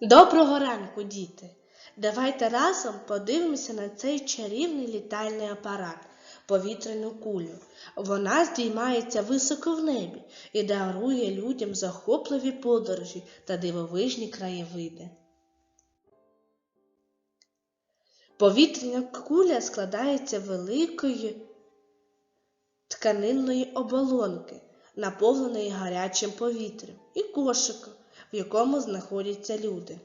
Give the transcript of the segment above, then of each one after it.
Доброго ранку, діти! Давайте разом подивимося на цей чарівний літальний апарат, повітряну кулю. Вона здіймається високо в небі і дарує людям захопливі подорожі та дивовижні краєвиди. Повітряна куля складається великої тканинної оболонки, наповненої гарячим повітрям, і кошика, в якому знаходяться люди.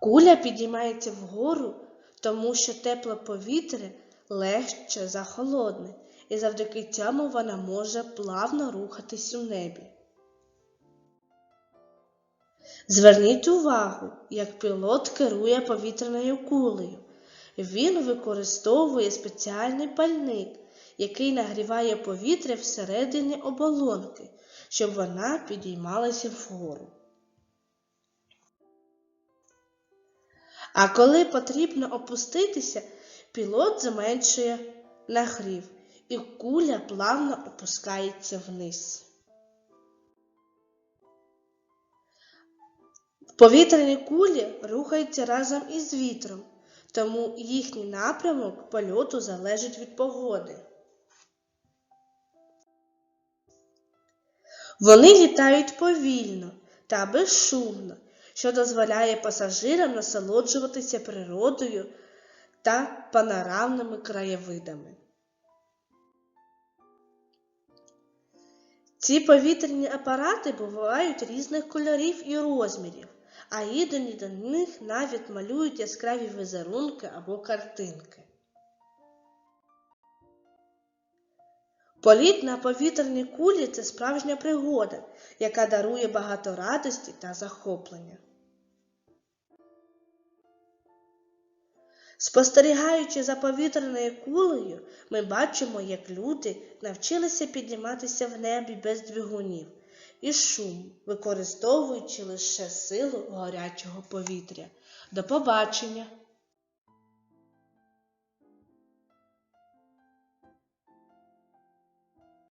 Куля підіймається вгору, тому що тепле повітря легше за холодне, і завдяки цьому вона може плавно рухатись у небі. Зверніть увагу, як пілот керує повітряною кулею. Він використовує спеціальний пальник, який нагріває повітря всередині оболонки, щоб вона підіймалася вгору. А коли потрібно опуститися, пілот зменшує нагрів, і куля плавно опускається вниз. Повітряні кулі рухаються разом із вітром, тому їхній напрямок польоту залежить від погоди. Вони літають повільно та безшумно, що дозволяє пасажирам насолоджуватися природою та панорамними краєвидами. Ці повітряні апарати бувають різних кольорів і розмірів, а іноді до них навіть малюють яскраві візерунки або картинки. Політ на повітряній кулі це справжня пригода, яка дарує багато радості та захоплення. Спостерігаючи за повітряною кулею, ми бачимо, як люди навчилися підніматися в небі без двигунів і шум, використовуючи лише силу гарячого повітря. До побачення!